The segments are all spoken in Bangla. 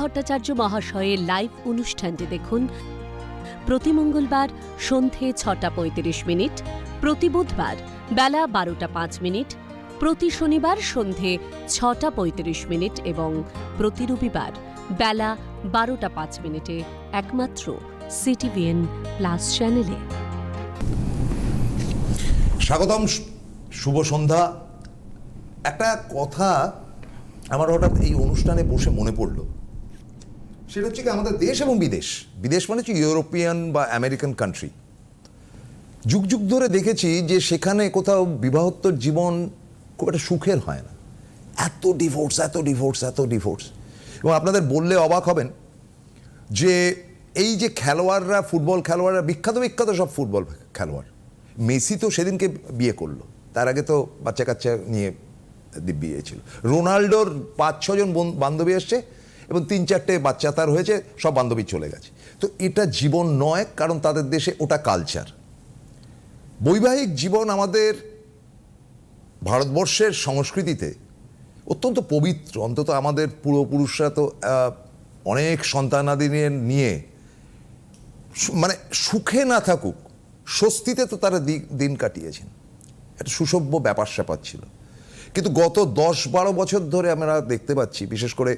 ভট্টাচার্য মহাশয়ের লাইভ অনুষ্ঠানটি দেখুন। প্রতি মঙ্গলবার সন্ধে ছটা পঁয়ত্রিশ মিনিট, প্রতি বুধবার বেলা বারোটা পাঁচ মিনিট, প্রতি শনিবার সন্ধে ছটা পঁয়ত্রিশ মিনিট এবং প্রতি রবিবার বেলা বারোটা পাঁচ মিনিটে একমাত্র সিটিভিএন প্লাস চ্যানেলে স্বাগতম শুভ সন্ধ্যা। একটা কথা আমার হঠাৎ এই অনুষ্ঠানে বসে মনে পড়ল। সেটা হচ্ছে কি আমাদের দেশ এবং বিদেশ। বিদেশ মানে হচ্ছে ইউরোপিয়ান বা আমেরিকান কান্ট্রি যুগ যুগ ধরে দেখেছি যে সেখানে কোথাও বিবাহোত্তর জীবন খুব একটা সুখের হয় না। এত ডিভোর্স এত ডিভোর্স এত ডিভোর্স এবং আপনাদের বললে অবাক হবেন যে এই যে খেলোয়াড়রা, ফুটবল খেলোয়াড়রা, বিখ্যাত বিখ্যাত সব ফুটবল খেলোয়াড়। মেসি তো সেদিনকে বিয়ে করল। তার আগে তো বাচ্চা কাচ্চা নিয়ে বিয়ে ছিল রোনাল্ডোর পাঁচ ছজন বন- বান্ধবী এসছে এবং তিন চারটে বাচ্চা তার হয়েছে, সব বান্ধবী চলে গেছে। তো এটা জীবন নয়, কারণ তাদের দেশে ওটা কালচার বৈবাহিক জীবন আমাদের ভারতবর্ষের সংস্কৃতিতে অত্যন্ত পবিত্র। অন্তত আমাদের পূর্বপুরুষরা তো অনেক সন্তানাদি নিয়ে মানে সুখে না থাকুক, স্বস্তিতে তো তারা দিন কাটিয়েছেন। একটা সুসভ্য ব্যাপার স্যাপার ছিল। কিন্তু গত দশ বারো বছর ধরে আমরা দেখতে পাচ্ছি, বিশেষ করে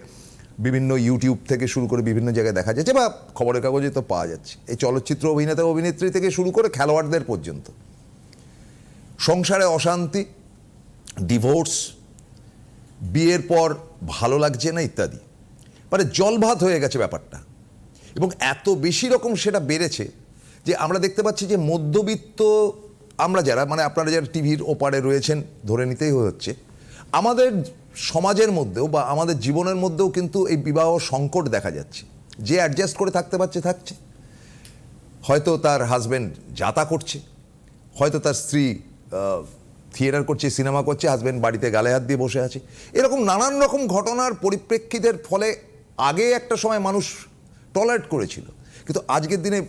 বিভিন্ন ইউটিউব থেকে শুরু করে বিভিন্ন জায়গায় দেখা যাচ্ছে বা খবরের কাগজে তো পাওয়া যাচ্ছে। এই চলচ্চিত্র অভিনেতা অভিনেত্রী থেকে শুরু করে খেলোয়াড়দের পর্যন্ত। সংসারে অশান্তি ডিভোর্স বিয়ের পর ভালো লাগছে না ইত্যাদি। মানে জলভাত হয়ে গেছে ব্যাপারটা। এবং এত বেশি রকম সেটা বেড়েছে যে আমরা দেখতে পাচ্ছি যে মধ্যবিত্ত আমরা যারা মানে আপনারা যারা টিভির ওপারে রয়েছেন, ধরে নিতেই হচ্ছে, আমাদের সমাজের মধ্যেও বা আমাদের জীবনের মধ্যেও কিন্তু এই বিবাহ সংকট দেখা যাচ্ছে। যে অ্যাডজাস্ট করে থাকতে পারছে, থাকছে। হয়তো তার হাজব্যান্ড যাতা করছে, হয়তো তার স্ত্রী থিয়েটার করছে সিনেমা করছে হাজব্যান্ড বাড়িতে গালে হাত দিয়ে বসে আছে। এরকম নানান রকম ঘটনার পরিপ্রেক্ষিতের ফলে আগে একটা সময় মানুষ টলারেট করেছিল। কিন্তু আজকের দিনে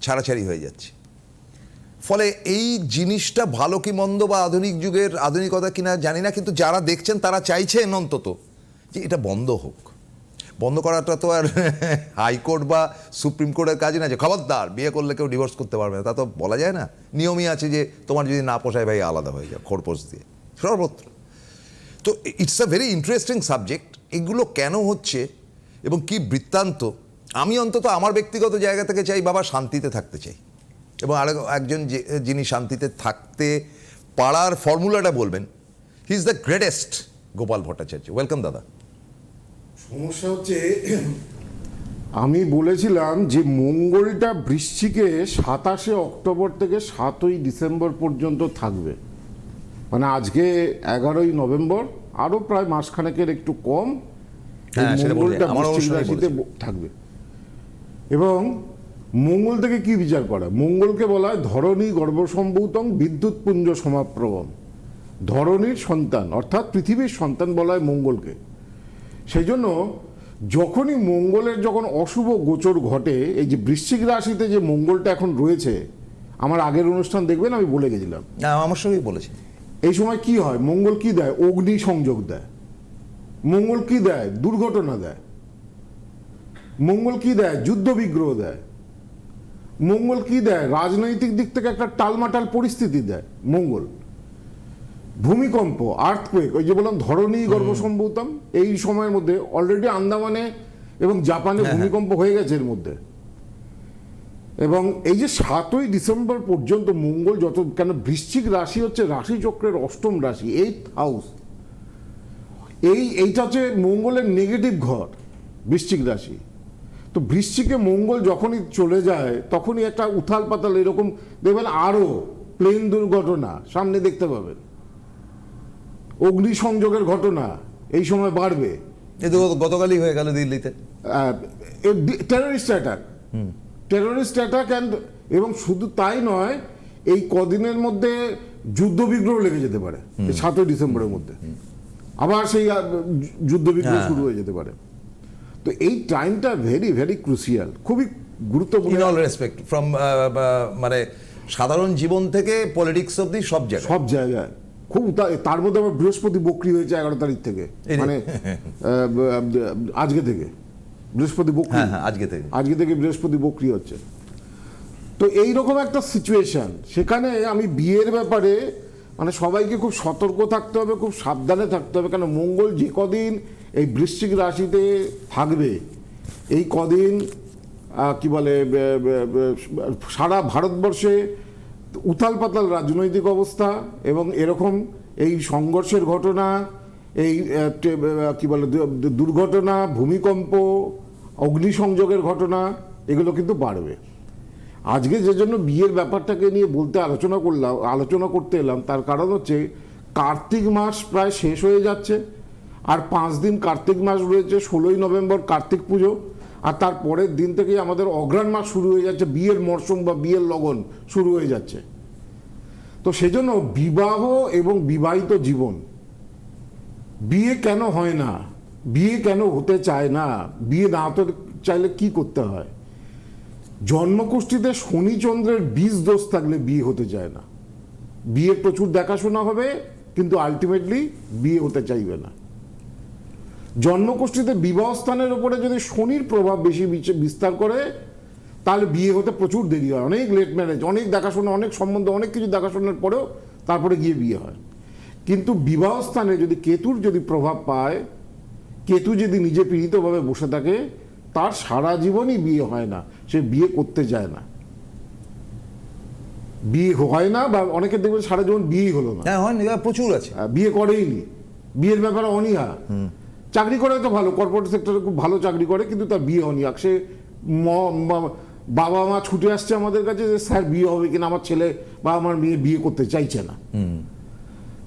ছাড়াছাড়ি হয়ে যাচ্ছে। ফলে এই জিনিসটা ভালো কি মন্দ বা আধুনিক যুগের আধুনিকতা কিনা জানি না, কিন্তু যারা দেখছেন তারা চাইছেন অন্তত যে এটা বন্ধ হোক। বন্ধ করাটা তো আর হাইকোর্ট বা সুপ্রিম কোর্টের কাজ না যে খবরদার, বিয়ে করলে কেউ ডিভোর্স করতে পারবে না, তা তো বলা যায় না। নিয়মই আছে যে তোমার যদি না পোষায় ভাই, আলাদা হয়ে যাও, খোরপোশ দিয়ে। সর্বত্র। তো it's a very interesting subject এগুলো কেন হচ্ছে এবং কি বৃত্তান্ত? আমি অন্তত আমার ব্যক্তিগত জায়গা থেকে চাই বাবা শান্তিতে থাকতে চাই। এবং আরেক একজন যিনি শান্তিতে থাকতে পাড়ার ফর্মুলাটা বলবেন he is the greatest Gopal Bhattacharya. Welcome দাদা। সমস্যা হচ্ছে আমি বলেছিলাম যে মঙ্গলটা বৃশ্চিকে সাতাশে অক্টোবর থেকে সাতই ডিসেম্বর পর্যন্ত থাকবে। মানে আজকে এগারোই নভেম্বর আরও প্রায় মাসখানেকের একটু কম হ্যাঁ, মঙ্গলটা বৃশ্চিক রাশিতে থাকবে। এবং মঙ্গল থেকে কি বিচার করা? মঙ্গলকে বলা হয় ধরণী গর্ভসম্ভূতং বিদ্যুৎ পুঞ্জ সমাপ্রবম। ধরণীর সন্তান অর্থাৎ পৃথিবীর সন্তান বলা হয় মঙ্গলকে। সেই জন্য যখনই মঙ্গলের যখন অশুভ গোচর ঘটে এই যে বৃশ্চিক রাশিতে যে মঙ্গলটা এখন রয়েছে আমার আগের অনুষ্ঠান দেখবেন আমি বলে গেছিলাম। না আমার সঙ্গেই বলেছি। এই সময় কি হয়? মঙ্গল কি দেয়? অগ্নি সংযোগ দেয়। মঙ্গল কি দেয়? দুর্ঘটনা দেয়। মঙ্গল কি দেয়? যুদ্ধ বিগ্রহ দেয়। মঙ্গল কি দেয়? রাজনৈতিক দিক থেকে একটা টালমাটাল পরিস্থিতি দেয় মঙ্গল। ভূমিকম্প আর্থকুয়েক ওই যে বললাম ধরণী গর্ভসম্ভূতম এই সময়ের মধ্যে অলরেডি আন্দামানে এবং জাপানে ভূমিকম্প হয়ে গেছে এর মধ্যে। এবং এই যে সাতই ডিসেম্বর পর্যন্ত মঙ্গল যত কেন বৃশ্চিক রাশি হচ্ছে রাশিচক্রের অষ্টম রাশি এইট হাউস এই এইটা হচ্ছে মঙ্গলের নেগেটিভ ঘর বৃশ্চিক রাশি। তো বৃশ্চিকে মঙ্গল যখনই চলে যায় তখনই একটা উথাল পাতাল এরকম দেখবেন আরও প্লেন দুর্ঘটনা সামনে দেখতে পাবেন। অগ্নিসংযোগের ঘটনা এই সময় বাড়বে। তো গতকালই হয়ে গেল দিল্লিতে। Terrorist attack terrorist attack and এবং শুধু তাই নয় এই কদিনের মধ্যে যুদ্ধ বিগ্রহ লেগে যেতে পারে। সাতই ডিসেম্বরের মধ্যে। আবার সেই যুদ্ধ বিগ্রহ হ্যাঁ। শুরু হয়ে যেতে পারে। তো এই টাইমটা ভেরি ভেরি ক্রুশিয়াল খুবই গুরুত্বপূর্ণ। ইন অল রেসপেক্ট ফ্রম মানে সাধারণ জীবন থেকে পলিটিক্স অব্দি সব জায়গায়। সব জায়গায়। খুব তার মধ্যে আবার বৃহস্পতি বকরি হয়েছে এগারো তারিখ থেকে। মানে আজকে থেকে। বৃহস্পতি বক্রি। হ্যাঁ হ্যাঁ আজকে থেকে। আজকে থেকে বৃহস্পতি বক্রি হচ্ছে। তো এই রকম একটা সিচুয়েশন সেখানে আমি বিয়ের ব্যাপারে মানে সবাইকে খুব সতর্ক থাকতে হবে খুব সাবধানে থাকতে হবে। কারণ মঙ্গল যে কদিন এই বৃশ্চিক রাশিতে থাকবে। এই কদিন কি বলে সারা ভারতবর্ষে উথাল পাতাল রাজনৈতিক অবস্থা এবং এরকম এই সংঘর্ষের ঘটনা, এই কি বলে দুর্ঘটনা, ভূমিকম্প, অগ্নিসংযোগের ঘটনা, এগুলো কিন্তু বাড়বে। আজকে যে জন্য বিয়ের ব্যাপারটাকে নিয়ে বলতে আলোচনা করলাম, আলোচনা করতে এলাম, তার কারণ হচ্ছে কার্তিক মাস প্রায় শেষ হয়ে যাচ্ছে। আর পাঁচ দিন কার্তিক মাস রয়েছে, ষোলোই নভেম্বর কার্তিক পুজো। আর তার পরের দিন থেকেই আমাদের অগ্রাণ মাস শুরু হয়ে যাচ্ছে, বিয়ের মরশুম বা বিয়ের লগন শুরু হয়ে যাচ্ছে। তো সেজন্য বিবাহ এবং বিবাহিত জীবন, বিয়ে কেন হয় না? বিয়ে কেন হতে চায় না? বিয়ে না হতে চাইলে কি করতে হয়? জন্মকুষ্ঠিতে শনিচন্দ্রের বীজ দোষ থাকলে বিয়ে হতে চায় না। বিয়ে প্রচুর দেখাশোনা হবে, কিন্তু আলটিমেটলি বিয়ে হতে চাইবে না। জন্মকুষ্ঠিতে বিবাহ স্থানের উপরে যদি শনির প্রভাব বেশি বিস্তার করে তাহলে বিয়ে হতে প্রচুর দেরি হয়। অনেক লেট ম্যারেজ অনেক দেখাশোনা অনেক সম্বন্ধ অনেক কিছু দেখাশোনার পরেও তারপরে গিয়ে বিয়ে হয়। কিন্তু বিবাহ স্থানে যদি কেতুর যদি প্রভাব পায় কেতু যদি নিজে পীড়িতভাবে বসে থাকে তার সারা জীবনই বিয়ে হয় না। সে বিয়ে করতে চায় না। বিয়ে হয় না বা অনেকে দেখবেন সারা জীবন বিয়েই হলো না। হ্যাঁ হয় না, প্রচুর আছে। বিয়ে করেইনি। বিয়ের ব্যাপারে অনীহা। চাকরি করে তো ভালো কর্পোরেট সেক্টরে খুব ভালো চাকরি করে কিন্তু তার বিয়ে অনীহা সে বাবা মা ছুটে আসছে আমাদের কাছে যে স্যার বিয়ে হবে কিনা? আমার ছেলে বা আমার মেয়ে বিয়ে করতে চাইছে না।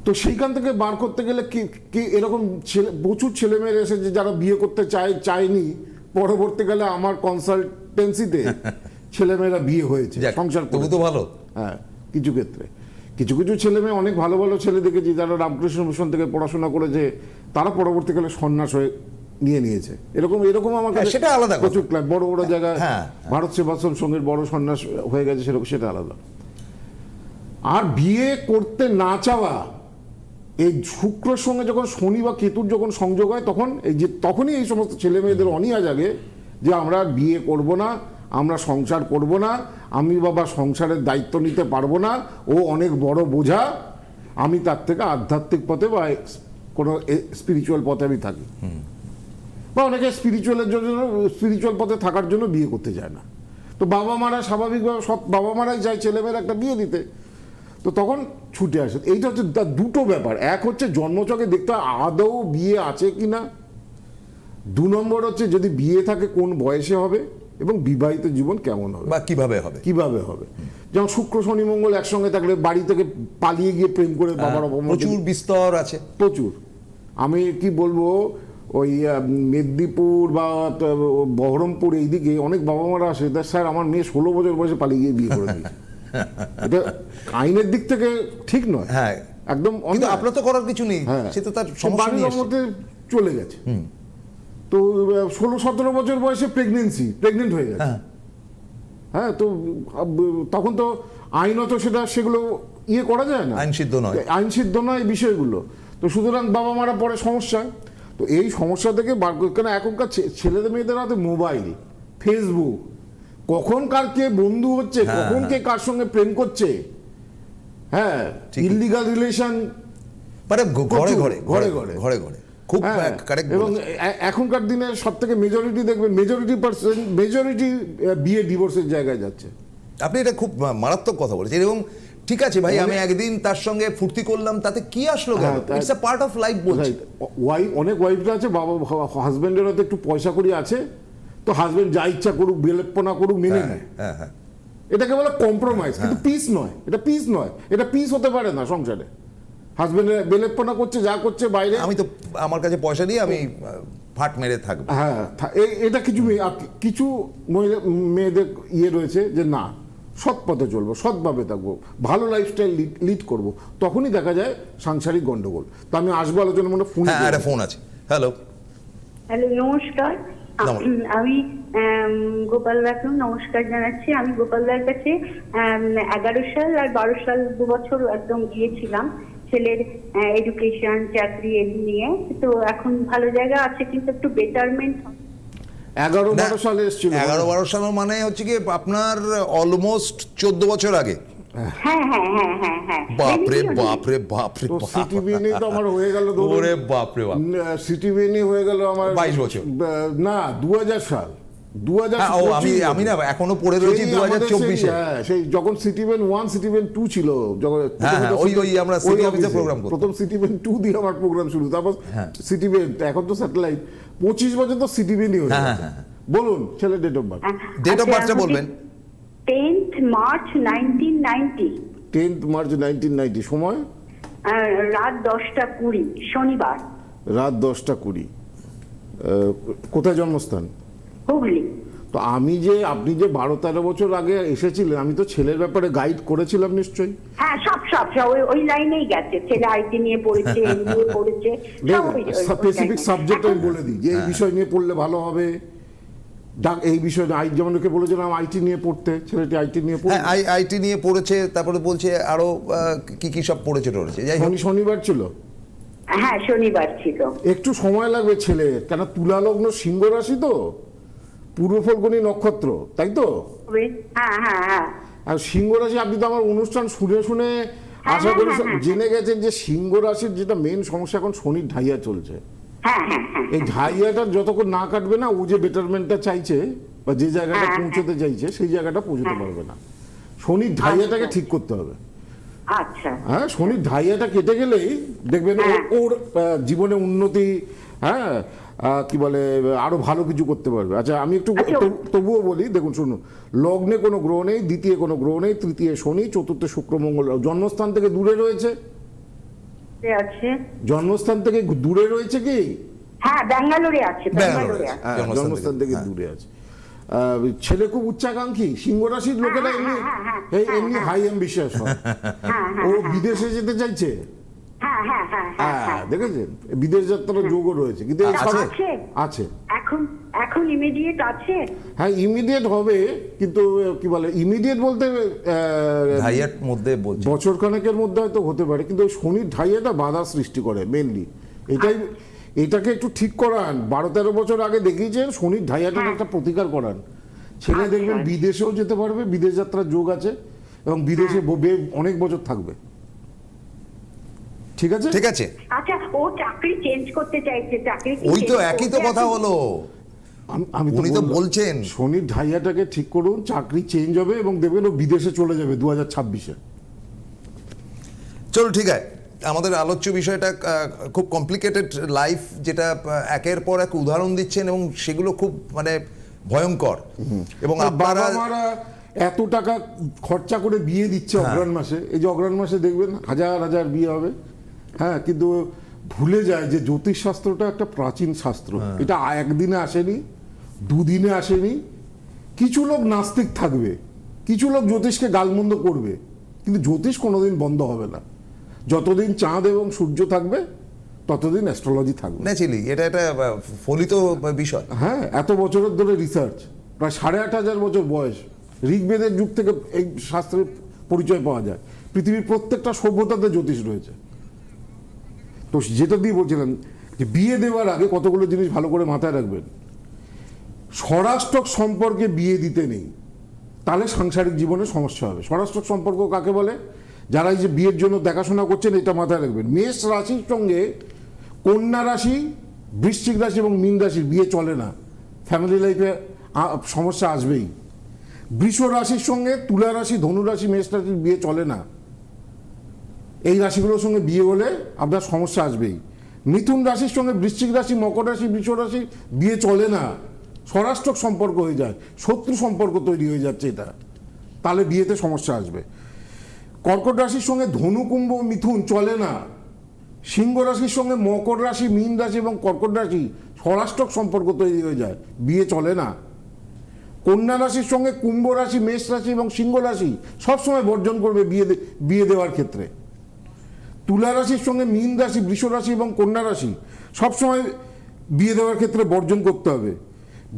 তো সেইখান থেকে বার করতে গেলে কি কি এরকম ছেলে প্রচুর ছেলে মেয়েরা এসেছে যারা বিয়ে করতে চায় চায়নি। পরবর্তীকালে আমার কনসালটেন্সিতে ছেলেমেয়েরা বিয়ে হয়েছে সংসার তবু তো ভালো। হ্যাঁ কিছু ক্ষেত্রে। কিছু কিছু ছেলে মেয়ে অনেক ভালো ভালো ছেলে দেখেছি যারা রামকৃষ্ণ মিশন থেকে পড়াশোনা করেছে তারা পরবর্তীকালে সন্ন্যাস হয়ে নিয়ে নিয়েছে। এরকম এরকম আমার হ্যাঁ, কাছে সেটা আলাদা প্রচুর ক্লাব বড় বড় জায়গায় হ্যাঁ, ভারত সেবাশ্রম সঙ্গের বড় সন্ন্যাস হয়ে গেছে সেরকম সেটা আলাদা। আর বিয়ে করতে না চাওয়া এই শুক্রর সঙ্গে যখন শনি বা কেতুর যখন সংযোগ হয় তখন এই যে তখনই এই সমস্ত ছেলে মেয়েদের অনিয়া জাগে যে আমরা বিয়ে করব না। আমরা সংসার করব না আমি বাবা সংসারের দায়িত্ব নিতে পারব না ও অনেক বড় বোঝা আমি তার থেকে আধ্যাত্মিক পথে বা কোনো স্পিরিচুয়াল পথে আমি থাকি। বা অনেকে স্পিরিচুয়ালের জন্য স্পিরিচুয়াল পথে থাকার জন্য বিয়ে করতে চায় না। তো বাবা মারা স্বাভাবিকভাবে সব বাবা মারাই যায় ছেলেমেয়ের একটা বিয়ে দিতে। তো তখন ছুটে আসে। এইটা হচ্ছে তার দুটো ব্যাপার। এক হচ্ছে জন্মচকে দেখতে হয় আদৌ বিয়ে আছে কি না দু নম্বর হচ্ছে যদি বিয়ে থাকে কোন বয়সে হবে? এবং বিবাহিত জীবন কেমন হবে? বা কীভাবে হবে? কীভাবে হবে? যেমন শুক্র শনি মঙ্গল একসঙ্গে থাকলে বাড়ি থেকে পালিয়ে গিয়ে প্রেম করে বাবার হ্যাঁ, প্রচুর বিস্তর আছে। প্রচুর। আমি কি বলব ওই মেদিনীপুর বা বহরমপুর এইদিকে অনেক বাবা মারা আসে তা স্যার আমার মেয়ে ষোলো বছর বয়সে পালিয়ে গিয়ে বিয়ে করে দিয়েছে। এটা আইনের দিক থেকে ঠিক নয়। হ্যাঁ। একদম কিন্তু আপনার তো করার কিছু নেই। হ্যাঁ। সে তো তার সে সমস্যা বাড়ির নিয়ে মধ্যে চলে গেছে। তো ষোলো সতেরো বছর বয়সে প্রেগনেন্সি প্রেগনেন্ট হয়ে গেছে হ্যাঁ। হ্যাঁ তো তখন তো আইনত সেটা সেগুলো ইয়ে করা যায় না আইন সিদ্ধ নয়। আইন সিদ্ধ নয় বিষয়গুলো তো সুতরাং বাবা মারা পরে সমস্যা তো এই সমস্যা থেকে বার করে কেন এখনকার ছেলেদের মেয়েদের হাতে মোবাইল ফেসবুক কখন কার কে বন্ধু হচ্ছে হ্যাঁ, কখন কে কার সঙ্গে প্রেম করছে হ্যাঁ। ইলিগাল রিলেশন মানে ঘরে ঘরে ঘরে ঘরে। ঘরে ঘরে খুব কারেক্ট হ্যাঁ, এবং এখনকার দিনে সব থেকে মেজরিটি দেখবেন মেজরিটি পার্সেন্ট মেজরিটি বিয়ে ডিভোর্সের জায়গায় যাচ্ছে। আপনি এটা খুব মারাত্মক কথা বলেছেন। এবং ঠিক আছে ভাই আমি একদিন তার সঙ্গে ফুর্তি করলাম তাতে কি আসলো কেন? হ্যাঁ, it's a part of life বলছি। ওয়াইফ অনেক ওয়াইফরা আছে বাবা হাজব্যান্ডের হয়তো একটু পয়সা করি আছে তো হাজব্যান্ড যা ইচ্ছা করুক বেলেপনা করুক মেনে হ্যাঁ নেয়। হ্যাঁ হ্যাঁ। এটাকে বলে কম্প্রোমাইজ কিন্তু পিস নয়। এটা পিস নয়। এটা পিস হতে পারে না সংসারে। বেলেপনা করছে যা করছে বাইরে। আমি তো আমার কাছে পয়সা দিয়ে আমি আহ, ফাট মেরে থাকব। হ্যাঁ এটা কিছু কিছু মহিলা মেয়েদের ইয়ে রয়েছে যে না সৎ পথে চলবো সৎভাবে থাকব ভালো লাইফস্টাইল লিড করব। তখনই দেখা যায় সাংসারিক গন্ডগোল। তো আমি আসব আলোচনা মনে ফোন হ্যাঁ একটা ফোন আছে। হ্যালো হ্যালো নমস্কার। আমি গোপাল দাকেও নমস্কার জানাচ্ছি। আমি গোপালদার কাছে আম, এগারো সাল আর বারো সাল দু বছর একদম গিয়েছিলাম। ছেলের এডুকেশন চাকরি এই নিয়ে। তো এখন ভালো জায়গা আছে কিন্তু একটু বেটারমেন্ট এগারো বারো সালে এসেছিল। এগারো বারো সাল মানে হচ্ছে কি আপনার অলমোস্ট চোদ্দ বছর আগে। হ্যাঁ হ্যাঁ হ্যাঁ বাপরে বাপরে বাপরে তো সিটি বিএনএ তো আমার হয়ে গেল ওরে বাপরে বাপ হয়ে গেল আমার 22 বছর। না দু হাজার সাল। দু হাজার হ্যাঁ, ও আমি আমি না এখনও পড়ে রয়েছি দু হাজার চব্বিশে। হ্যাঁ সেই যখন সিটিভেন ওয়ান সিটিভেন টু ছিল যখন হ্যাঁ, হ্যাঁ, ওই- ওই আমরা ওই city office এ office-এ। program করতাম। প্রথম সিটিভেন টু দিয়ে আমার প্রোগ্রাম শুরু তারপর। সিটিভেন এখন তো স্যাটেলাইট পঁচিশ বছর তো সিটিভেনই হয়ে বলুন ছেলে date of birth Date of birth বলবেন। Tenth March nineteen ninety tenth March nineteen ninety সময়? রাত দশটা কুড়ি শনিবার। রাত দশটা কুড়ি। আহ, কোথায় জন্মস্থান? হুগলি তো আমি যে আপনি যে বারো তেরো বছর আগে এসেছিলেন আমি তো ছেলের ব্যাপারে গাইড করেছিলাম নিশ্চয়ই। হ্যাঁ সব সব ওই- ওই লাইনেই গেছে। ছেলে আইটি নিয়ে পড়েছে পড়েছে ওই- ওই- ওই স্পেসিফিক সাবজেক্ট আমি বলে দিই যে এই বিষয় নিয়ে পড়লে ভালো হবে। ডাক এই বিষয়ে আই যেমন ওকে বলেছিলাম আইটি নিয়ে পড়তে ছেলেটি আইটি নিয়ে হ্যাঁ আই আইটি নিয়ে পড়েছে তারপরে বলছে আরও আহ, কি কি সব পড়েছে টড়েছে যাই হোক। শনিবার ছিল। হ্যাঁ শনিবার ছিল। একটু সময় লাগবে ছেলে কেন তুলা লগ্ন সিংহ রাশি তো? পূর্ব ফলগুনি নক্ষত্র তাই তো? হ্যাঁ হ্যাঁ হ্যাঁ। আর সিংহ রাশি আপনি তো আমার অনুষ্ঠান শুনে শুনে আশা করি জেনে গেছেন যে সিংহ রাশির যেটা মেন সমস্যা এখন শনির ঢাইয়া চলছে। এই ঢাইয়াটা যতক্ষণ না কাটবে না ও যে বেটারমেন্টটা চাইছে বা যে জায়গাটা পৌঁছতে চাইছে সেই জায়গাটা পৌঁছতে পারবে না। শনির ঢাইয়াটাকে ঠিক করতে হবে। আচ্ছা। হ্যাঁ শনির ঢাইয়াটা কেটে গেলেই দেখবেন। ওর জীবনে উন্নতি হ্যাঁ কি বলে আরও ভালো কিছু করতে পারবে। আচ্ছা আমি একটু আচ্ছা। তবুও বলি দেখুন শুনুন লগ্নে কোনো গ্রহ নেই দ্বিতীয় কোনো গ্রহ নেই তৃতীয় শনি চতুর্থ শুক্র মঙ্গল জন্মস্থান থেকে দূরে রয়েছে? জন্মস্থান থেকে দূরে রয়েছে কি? হ্যাঁ ব্যাঙ্গালোরে আছে হ্যাঁ, জন্মস্থান থেকে, হ্যাঁ। দূরে আছে। আহ, ছেলে খুব উচ্চাকাঙ্ক্ষী সিংহ রাশির লোকেরা হ্যাঁ, এমনি এই এমনি। হাই অ্যাম্বিশাস হ্যাঁ। ও বিদেশে যেতে চাইছে? হ্যাঁ হ্যাঁ হ্যাঁ দেখেছেন? বিদেশ যাত্রার যোগও রয়েছে কিন্তু আছে? আছে? আছে। এখন এখন ইমিডিয়েট আছে? হ্যাঁ ইমিডিয়েট হবে কিন্তু কি বলে ইমিডিয়েট বলতে ঢাইয়ার মধ্যে বছর খানেকের মধ্যে হয়তো হতে পারে কিন্তু শনির ঢাইয়াটা বাধা সৃষ্টি করে মেনলি এটাই এটাকে একটু ঠিক করান। বারো তেরো বছর আগে দেখিয়েছেন শনির ঢাইয়াটার। একটা প্রতিকার করান। ছেলে আচ্ছা। দেখবেন বিদেশেও যেতে পারবে বিদেশ যাত্রার যোগ আছে এবং বিদেশে বে- অনেক বছর থাকবে। ঠিক আছে? ঠিক আছে। আচ্ছা ও চাকরি চেঞ্জ করতে চাইছে চাকরি ওই তো একই তো কথা হলো আমি- আমি উনি তো বলছেন। শনির ঢাইয়াটাকে ঠিক করুন চাকরি চেঞ্জ হবে এবং দেখবেন ও বিদেশে চলে যাবে দু হাজার ছাব্বিশে। চলো ঠিক আছে। আমাদের আলোচ্য বিষয়টা খুব কমপ্লিকেটেড লাইফ যেটা একের পর এক উদাহরণ দিচ্ছেন এবং সেগুলো খুব মানে ভয়ঙ্কর। এবং আপনারা এত টাকা খরচা করে বিয়ে দিচ্ছে হ্যাঁ। অগ্রাণ মাসে। এই যে অগ্রাণ মাসে দেখবেন হাজার হাজার বিয়ে হবে। হ্যাঁ কিন্তু ভুলে যায় যে জ্যোতিষ শাস্ত্রটা একটা প্রাচীন শাস্ত্র। হ্যাঁ। এটা একদিনে আসেনি দুদিনে আসেনি। কিছু লোক নাস্তিক থাকবে কিছু লোক জ্যোতিষকে গালমন্দ করবে কিন্তু জ্যোতিষ কোনোদিন বন্ধ হবে না। যতদিন চাঁদ এবং সূর্য থাকবে ততদিন অ্যাস্ট্রোলজি থাকবে। ন্যাচুরালি এটা একটা ফলিত বিষয়। হ্যাঁ এত বছরের ধরে রিসার্চ প্রায় সাড়ে আট হাজার বছর বয়স। ঋগ্বেদের যুগ থেকে এই শাস্ত্রের পরিচয় পাওয়া যায়। পৃথিবীর প্রত্যেকটা সভ্যতাতে জ্যোতিষ রয়েছে। তো যেটা দিয়ে বলছিলাম যে বিয়ে দেওয়ার আগে কতগুলো জিনিস ভালো করে মাথায় রাখবেন। স্বরাষ্ট্রক সম্পর্কে বিয়ে দিতে নেই, তাহলে সাংসারিক জীবনে সমস্যা হবে। স্বরাষ্ট্রক সম্পর্ক কাকে বলে? যারা এই যে বিয়ের জন্য দেখাশোনা করছেন, এটা মাথায় রাখবেন। মেষ রাশির সঙ্গে কন্যা রাশি, বৃশ্চিক রাশি এবং মীন রাশির বিয়ে চলে না। ফ্যামিলি লাইফে সমস্যা আসবেই। বৃষ রাশির সঙ্গে তুলা রাশি, ধনু রাশি, মেষ রাশির বিয়ে চলে না। এই রাশিগুলোর সঙ্গে বিয়ে হলে আপনার সমস্যা আসবেই। মিথুন রাশির সঙ্গে বৃশ্চিক রাশি, মকর রাশি, বৃষ রাশি বিয়ে চলে না। স্বরাষ্ট্রক সম্পর্ক হয়ে যায়, শত্রু সম্পর্ক তৈরি হয়ে যাচ্ছে এটা। তাহলে বিয়েতে সমস্যা আসবে। কর্কট রাশির সঙ্গে ধনু, কুম্ভ, মিথুন চলে না। সিংহ রাশির সঙ্গে মকর রাশি, মীন রাশি এবং কর্কট রাশি স্বরাষ্ট্রক সম্পর্ক তৈরি হয়ে যায়, বিয়ে চলে না। কন্যা রাশির সঙ্গে কুম্ভ রাশি, মেষ রাশি এবং সিংহ রাশি সবসময় বর্জন করবে বিয়ে বিয়ে দেওয়ার ক্ষেত্রে। তুলা রাশির সঙ্গে মীন রাশি, বৃষ রাশি এবং কন্যা রাশি সবসময় বিয়ে দেওয়ার ক্ষেত্রে বর্জন করতে হবে।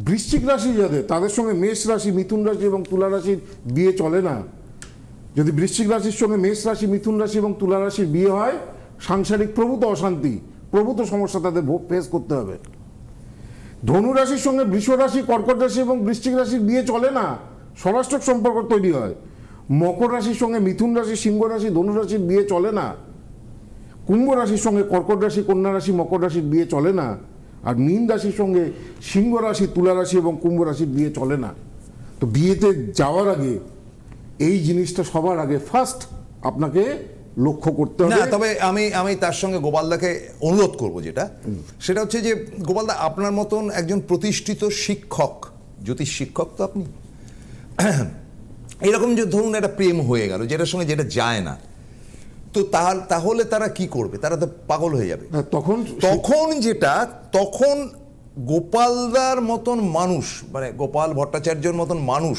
বৃশ্চিক রাশি যাদের, তাদের সঙ্গে মেষ রাশি, মিথুন রাশি এবং তুলা রাশির বিয়ে চলে না। যদি বৃশ্চিক রাশির সঙ্গে মেষ রাশি, মিথুন রাশি এবং তুলা রাশির বিয়ে হয়, সাংসারিক প্রভূত অশান্তি, প্রভূত সমস্যা তাদের ফেস করতে হবে। ধনু রাশির সঙ্গে বৃষ রাশি, কর্কট রাশি এবং বৃশ্চিক রাশির বিয়ে চলে না স্বরাষ্ট্রক সম্পর্ক তৈরি হয়। মকর রাশির সঙ্গে মিথুন রাশি, সিংহ রাশি, ধনু রাশির বিয়ে চলে না। কুম্ভ রাশির সঙ্গে কর্কট রাশি কন্যা রাশি মকর রাশির বিয়ে চলে না। আর মীন রাশির সঙ্গে সিংহ রাশি তুলা রাশি এবং কুম্ভ রাশির বিয়ে চলে না। তো বিয়েতে যাওয়ার আগে এই জিনিসটা সবার আগে ফার্স্ট আপনাকে লক্ষ্য করতে না হবে। তবে আমি আমি তার সঙ্গে গোপালদাকে অনুরোধ করব যেটা। সেটা হচ্ছে যে গোপালদা আপনার মতন একজন প্রতিষ্ঠিত শিক্ষক জ্যোতিষ শিক্ষক তো আপনি। এরকম যে ধরুন একটা প্রেম হয়ে গেল যেটার সঙ্গে যেটা যায় না। তো তার- তাহলে তারা কি করবে? তারা তো পাগল হয়ে যাবে। হ্যাঁ, তখন তখন যেটা তখন গোপালদার মতন মানুষ মানে গোপাল ভট্টাচার্যর মতন মানুষ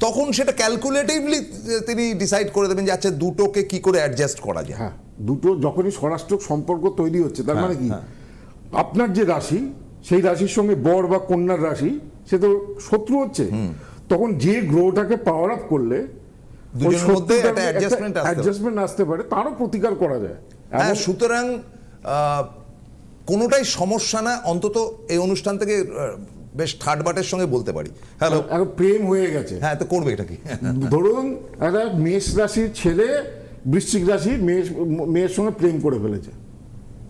তখন সেটা ক্যালকুলেটিভলি তিনি ডিসাইড করে দেবেন যে আচ্ছা দুটোকে কি করে অ্যাডজাস্ট করা যায়। হ্যাঁ দুটো যখনই স্বরাষ্ট্রক সম্পর্ক তৈরি হচ্ছে তার হ্যাঁ, মানে কি? হ্যাঁ। আপনার যে রাশি সেই রাশির সঙ্গে বর বা কন্যার রাশি সে তো শত্রু হচ্ছে। তখন যে গ্রহটাকে পাওয়ার আপ করলে দুজনের মধ্যে একটা adjustment আসতে পারে। অ্যাডজাস্টমেন্ট আসতে পারে তারও প্রতিকার করা যায়। হ্যাঁ সুতরাং কোনোটাই সমস্যা না অন্তত এই অনুষ্ঠান থেকে বেশ থার্ড বাটের সঙ্গে বলতে পারি। হ্যালো এখন প্রেম হয়ে গেছে। হ্যাঁ তো করবে এটা কি? ধরুন একটা মেষ রাশির ছেলে বৃশ্চিক রাশির মেয়ে মেয়ের সঙ্গে প্রেম করে ফেলেছে।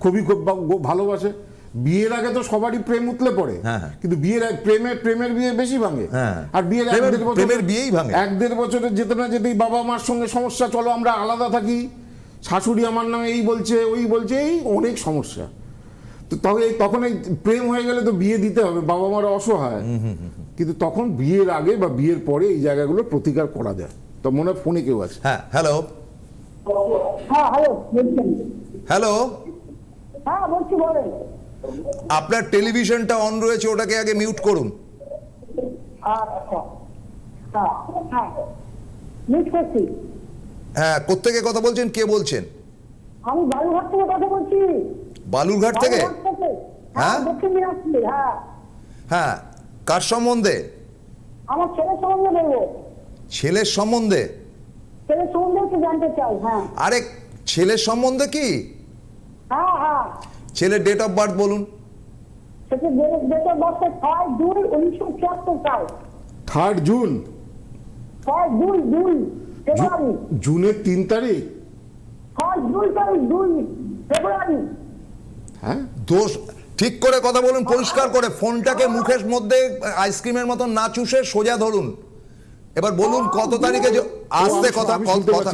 খুবই খুব ভালোবাসে। বিয়ের আগে তো সবারই প্রেম উতলে পড়ে। হ্যাঁ, হ্যাঁ। কিন্তু বিয়ের আগে প্রেমের প্রেমের বিয়ে বেশি ভাঙে। হ্যাঁ। আর বিয়ের এক প্রেমের- দেড় বছর প্রেমের বিয়েই ভাঙে। এক দেড় বছরে যেতে না যেতেই বাবা মার সঙ্গে সমস্যা চলো আমরা আলাদা থাকি। শাশুড়ি আমার নামে এই বলছে ওই বলছে এই অনেক সমস্যা। তো তবে এই- তখন এই প্রেম হয়ে গেলে তো বিয়ে দিতে হবে বাবা মারা অসহায়। কিন্তু তখন বিয়ের আগে বা বিয়ের পরে এই জায়গাগুলো প্রতিকার করা যায়। তো মনে হয় ফোনে কেউ আছে। হ্যাঁ হ্যালো। হ্যাঁ হ্যালো হ্যালো। হ্যাঁ বলছি বলেন। আপনার টেলিভিশনটা অন রয়েছে ওটাকে আগে মিউট করুন। হ্যাঁ কোত্থেকে কথা বলছেন কে বলছেন? আমি বালুঘাট থেকে কথা বলছি। বালুরঘাট থেকে? হ্যাঁ? হ্যাঁ হ্যাঁ। হ্যাঁ কার সম্বন্ধে? আমার ছেলের সম্বন্ধে বলব। ছেলের সম্বন্ধে? ছেলের সম্বন্ধে জানতে চাই হ্যাঁ। আরে ছেলের সম্বন্ধে কি? হ্যাঁ হ্যাঁ। ছেলের ডেট অফ বার্থ বলুন। থার্ড জুন জুনের তিন তারিখ? হ্যাঁ? দোষ ঠিক করে কথা বলুন পরিষ্কার করে। ফোনটাকে মুখের মধ্যে আইসক্রিমের মতন না চুষে সোজা ধরুন। এবার বলুন কত তারিখে যে- আস্তে কথা কথা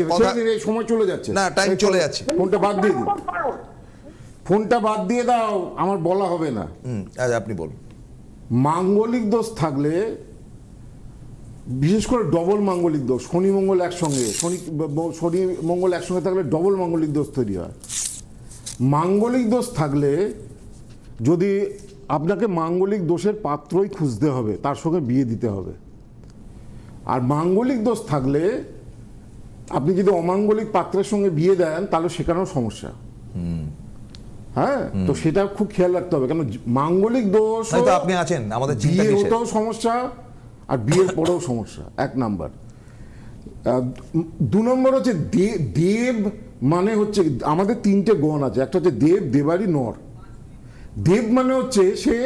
সময় চলে যাচ্ছে। না, টাইম চলে যাচ্ছে। ফোনটা বাদ দিয়ে দিন। ফোনটা বাদ দিয়ে দাও আমার বলা হবে না। আপনি বলুন। মাঙ্গলিক দোষ থাকলে বিশেষ করে ডবল মাঙ্গলিক দোষ শনি মঙ্গল একসঙ্গে শনি শনি মঙ্গল একসঙ্গে থাকলে ডবল মাঙ্গলিক দোষ তৈরি হয়। মাঙ্গলিক দোষ থাকলে যদি আপনাকে মাঙ্গলিক দোষের পাত্রই খুঁজতে হবে তার সঙ্গে বিয়ে দিতে হবে। আর মাঙ্গলিক দোষ থাকলে আপনি যদি অমাঙ্গলিক পাত্রের সঙ্গে বিয়ে দেন তাহলে সেখানেও সমস্যা। হ্যাঁ? তো সেটা খুব খেয়াল রাখতে হবে। কেন মাঙ্গলিক দোষ আপনি আছেন আমাদের চিন্তা বিয়ে হতেও সমস্যা আর বিয়ের পরেও সমস্যা এক নাম্বার। দু নম্বর হচ্ছে দেব মানে হচ্ছে আমাদের তিনটে গণ আছে। একটা হচ্ছে দেব দেবারি নর। দেব মানে হচ্ছে সে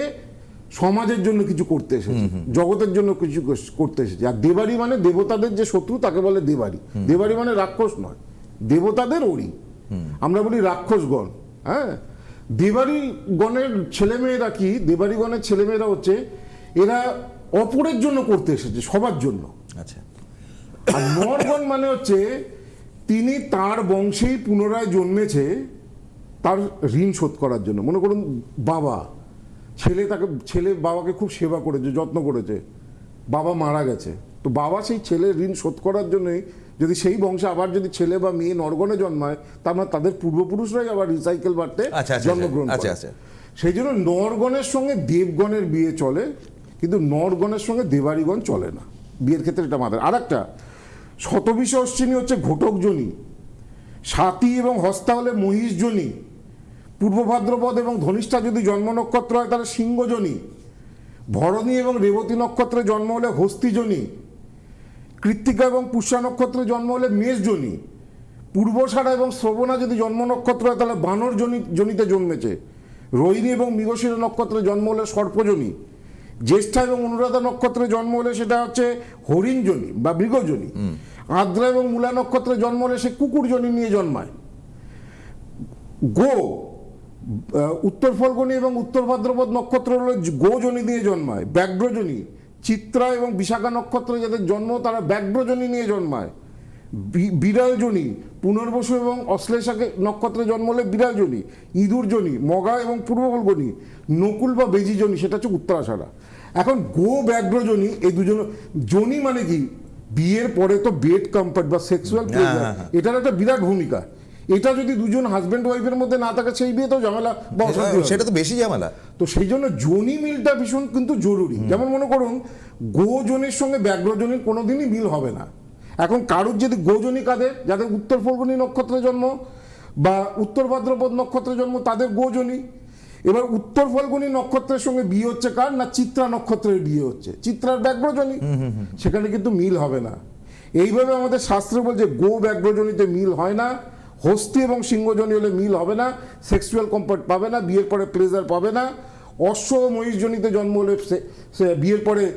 সমাজের জন্য কিছু করতে এসেছে জগতের জন্য কিছু করতে এসেছে। আর দেবারি মানে দেবতাদের যে শত্রু তাকে বলে দেবারি দেবারি মানে রাক্ষস নয় দেবতাদের ওরি আমরা বলি রাক্ষসগণ হ্যাঁ? দেবারি গণের ছেলেমেয়েরা কি? দেবারি গণের ছেলেমেয়েরা হচ্ছে এরা অপরের জন্য করতে এসেছে সবার জন্য। আচ্ছা। আর নরগণ মানে হচ্ছে তিনি তার বংশেই পুনরায় জন্মেছে তার ঋণ শোধ করার জন্য। মনে করুন বাবা ছেলে তাকে ছেলে বাবাকে খুব সেবা করেছে যত্ন করেছে বাবা মারা গেছে। তো বাবা সেই ছেলের ঋণ শোধ করার জন্যই যদি সেই বংশে আবার যদি ছেলে বা মেয়ে নরগণে জন্মায় তার মানে তাদের পূর্বপুরুষরাই আবার রিসাইকেল বাড়তে আচ্ছা, আচ্ছা, জন্মগ্রহণ আচ্ছা, করে। আচ্ছা। সেই জন্য নরগণের সঙ্গে দেবগণের বিয়ে চলে কিন্তু নরগণের সঙ্গে দেবারিগণ চলে না। বিয়ের ক্ষেত্রে এটা মাথায়। আর একটা শতবিশ অশ্বিনী হচ্ছে ঘটকজনী। সাতী এবং হস্তা হলে মহিষজনী। পূর্ব ভাদ্রপদ এবং ধনিষ্ঠা যদি জন্ম নক্ষত্র হয় তাহলে সিংহজনী। ভরণী এবং রেবতী নক্ষত্রে জন্ম হলে হস্তিজনী। কৃত্তিকা এবং পুষ্যা নক্ষত্রে জন্ম হলে মেষ মেষজনী পূর্বসারা এবং শ্রবণা যদি জন্ম নক্ষত্র হয় তাহলে বানর জনি জনিতে জন্মেছে। রোহিণী এবং মৃগশিরা নক্ষত্রে জন্ম হলে সর্পজনী। জ্যেষ্ঠা এবং অনুরাধা নক্ষত্রে জন্ম হলে সেটা হচ্ছে হরিণজনী বা মৃগজনী আদ্রা এবং মূলা নক্ষত্রে জন্ম হলে সে কুকুরজনী নিয়ে জন্মায়। গো উত্তর ফলগুনি এবং উত্তর ভাদ্রপদ নক্ষত্র হলো গোজনী দিয়ে জন্মায়। ব্যাঘ্রজনী চিত্রা এবং বিশাখা নক্ষত্রে যাদের জন্ম তারা ব্যাঘ্রজনী নিয়ে জন্মায়। বিড়ালজনী পুনর্বসু এবং অশ্লেষাকে নক্ষত্রে জন্ম হলে বিড়ালজনী ইঁদুরজনী মগা এবং পূর্ব নকুল বা বেজিজনী সেটা হচ্ছে উত্তরাষাঢ়া। এখন গো ব্যাঘ্রজনী এই দুজন জনী মানে কি? বিয়ের পরে তো বেড কমফর্ট বা সেক্সুয়াল হ্যাঁ, হ্যাঁ। এটার একটা বিরাট ভূমিকা। এটা যদি দুজন হাজব্যান্ড ওয়াইফের মধ্যে না থাকে সেই বিয়ে তো ঝামেলা বা অশান্তি সেটা তো বেশি ঝামেলা। তো সেই জন্য জনি মিলটা ভীষণ কিন্তু জরুরি। যেমন মনে করুন গোজনের সঙ্গে ব্যাঘ্রজনের কোনোদিনই মিল হবে না। এখন কারুর যদি গোজনী কাদের যাদের উত্তর ফল্গুনী নক্ষত্রে জন্ম বা উত্তর ভাদ্রপদ নক্ষত্রে জন্ম তাদের গোজনী এবার উত্তর ফল্গুনী নক্ষত্রের সঙ্গে বিয়ে হচ্ছে কার না চিত্রা নক্ষত্রের বিয়ে হচ্ছে? চিত্রার ব্যাঘ্রজনী সেখানে কিন্তু মিল হবে না। এইভাবে আমাদের শাস্ত্রে বলছে গো ব্যাঘ্রজনীতে মিল হয় না। হস্তি এবং সিংহজনী হলে মিল হবে না সেক্সুয়াল কমফর্ট পাবে না বিয়ের পরে প্লেজার পাবে না। অশ্ব ও মহিষজনীতে জন্ম হলে সে- বিয়ের পরে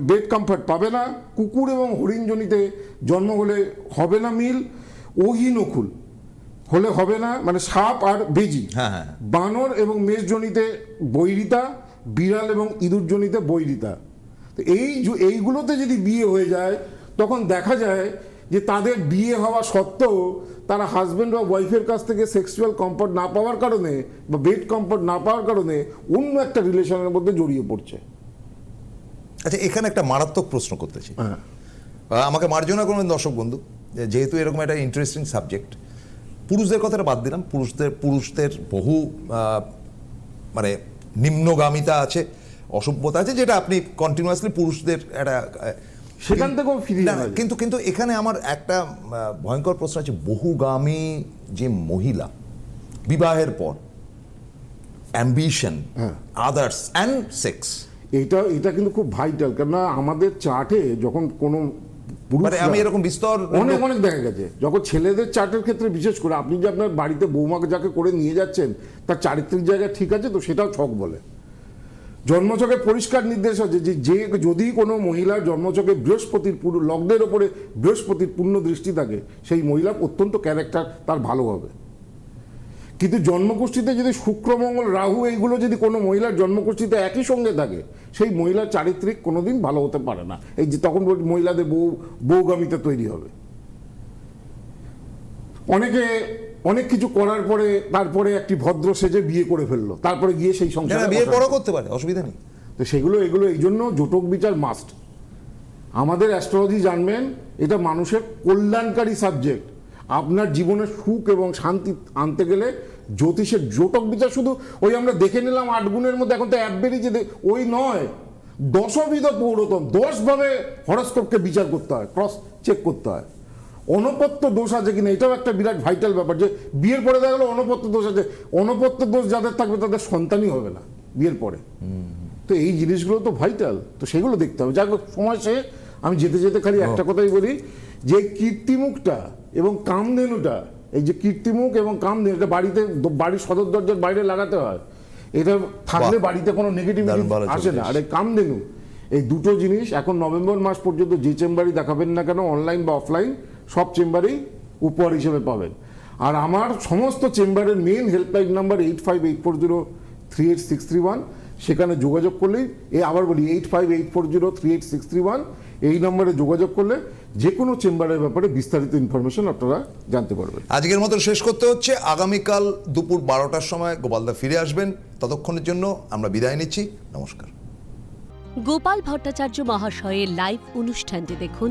বেড কমফর্ট পাবে না। কুকুর এবং হরিণজনীতে জন্ম হলে হবে না মিল। ওহিনকুল হলে হবে না মানে সাপ আর বেজি। হ্যাঁ, হ্যাঁ। বানর এবং মেষজনীতে বৈরিতা বিড়াল এবং ইঁদুরজনীতে বৈরিতা। তো এই এইগুলোতে যদি বিয়ে হয়ে যায় তখন দেখা যায় যে তাদের বিয়ে হওয়া সত্ত্বেও তারা হাজব্যান্ড বা ওয়াইফের কাছ থেকে সেক্সুয়াল কমফর্ট না পাওয়ার কারণে বা বেড কমফর্ট না পাওয়ার কারণে অন্য একটা রিলেশনের মধ্যে জড়িয়ে পড়ছে। আচ্ছা এখানে একটা মারাত্মক প্রশ্ন করতেছি। হ্যাঁ। আমাকে মার্জনা করবেন দর্শক বন্ধু। যেহেতু এরকম একটা ইন্টারেস্টিং সাবজেক্ট পুরুষদের কথাটা বাদ দিলাম। পুরুষদের পুরুষদের বহু মানে নিম্নগামিতা আছে অসভ্যতা আছে যেটা আপনি কন্টিনিউয়াসলি পুরুষদের একটা সেখান থেকেও ফিরিয়ে। কিন্তু কিন্তু এখানে আমার একটা ভয়ঙ্কর প্রশ্ন আছে বহুগামী যে মহিলা বিবাহের পর অ্যাম্বিশন হ্যাঁ। আদার্স অ্যান্ড সেক্স এটা এটা কিন্তু খুব ভাইটাল কেননা আমাদের চার্টে যখন কোনো মানে আমি এরকম বিস্তর অনেক অনেক দেখা গেছে যখন ছেলেদের চার্টের ক্ষেত্রে বিশেষ করে আপনি যে আপনার বাড়িতে বৌমাকে যাকে করে নিয়ে যাচ্ছেন তার চারিত্রিক জায়গা ঠিক আছে তো সেটাও ছক বলে জন্মছকে পরিষ্কার নির্দেশ আছে যে যে যদি কোনো মহিলার জন্মচকে বৃহস্পতির পুরো লগ্নের ওপরে বৃহস্পতির পূর্ণ দৃষ্টি থাকে, সেই মহিলার অত্যন্ত ক্যারেক্টার তার ভালো হবে। কিন্তু জন্মকুষ্ঠিতে যদি শুক্রমঙ্গল রাহু এইগুলো যদি কোনো মহিলার জন্মকুষ্ঠিতে একই সঙ্গে থাকে, সেই মহিলার চারিত্রিক কোনোদিন ভালো হতে পারে না। এই যে তখন মহিলাদের বউ, বউগামিতা তৈরি হবে। অনেকে অনেক কিছু করার পরে তারপরে একটি ভদ্র সেজে বিয়ে করে ফেলল তারপরে গিয়ে সেই সংসারে বিয়ের পরও করতে পারে অসুবিধা নেই। তো সেগুলো এগুলো এই জন্য জোটক বিচার মাস্ট আমাদের অ্যাস্ট্রোলজি জানবেন এটা মানুষের কল্যাণকারী সাবজেক্ট আপনার জীবনে সুখ এবং শান্তি আনতে গেলে জ্যোতিষের জোটক বিচার শুধু ওই আমরা দেখে নিলাম আট গুণের মধ্যে এখন তো অ্যাপ বেরিয়েছে ওই নয়। দশবিধ পৌরতম দশভাবে হরস্কোপকে বিচার করতে হয় ক্রস চেক করতে হয়। অনপত্য দোষ আছে কিনা এটাও একটা বিরাট ভাইটাল ব্যাপার যে বিয়ের পরে দেখা গেলো অনপত্য দোষ আছে। অনপত্য দোষ যাদের থাকবে তাদের সন্তানই হবে না বিয়ের পরে। তো এই জিনিসগুলো তো ভাইটাল তো সেগুলো দেখতে হবে। যাক সময় শেষ। আমি যেতে যেতে খালি একটা কথাই বলি যে কীর্তিমুখটা এবং কামধেনুটা এই যে কীর্তিমুখ এবং কামধেনু এটা বাড়িতে বাড়ির সদর দরজার বাইরে লাগাতে হয়। এটা থাকলে বাড়িতে কোনো নেগেটিভিটি দারুণ আসে না। আর এই কামধেনু এই দুটো জিনিস এখন নভেম্বর মাস পর্যন্ত যে চেম্বারই দেখাবেন না কেন অনলাইন বা অফলাইন সব চেম্বারেই উপহার হিসেবে পাবেন। আর আমার সমস্ত চেম্বারের main helpline number eight five eight four zero three eight six three one সেখানে যোগাযোগ করলেই এ আবার বলি eight five eight four zero three eight six three one এই নম্বরে যোগাযোগ করলে যে কোনো চেম্বারের ব্যাপারে বিস্তারিত ইনফরমেশন আপনারা জানতে পারবেন। আজকের মতো শেষ করতে হচ্ছে। আগামীকাল দুপুর বারোটার সময় গোপালদা ফিরে আসবেন। ততক্ষণের জন্য আমরা বিদায় নিচ্ছি। নমস্কার। গোপাল ভট্টাচার্য মহাশয়ের লাইভ অনুষ্ঠানটি দেখুন।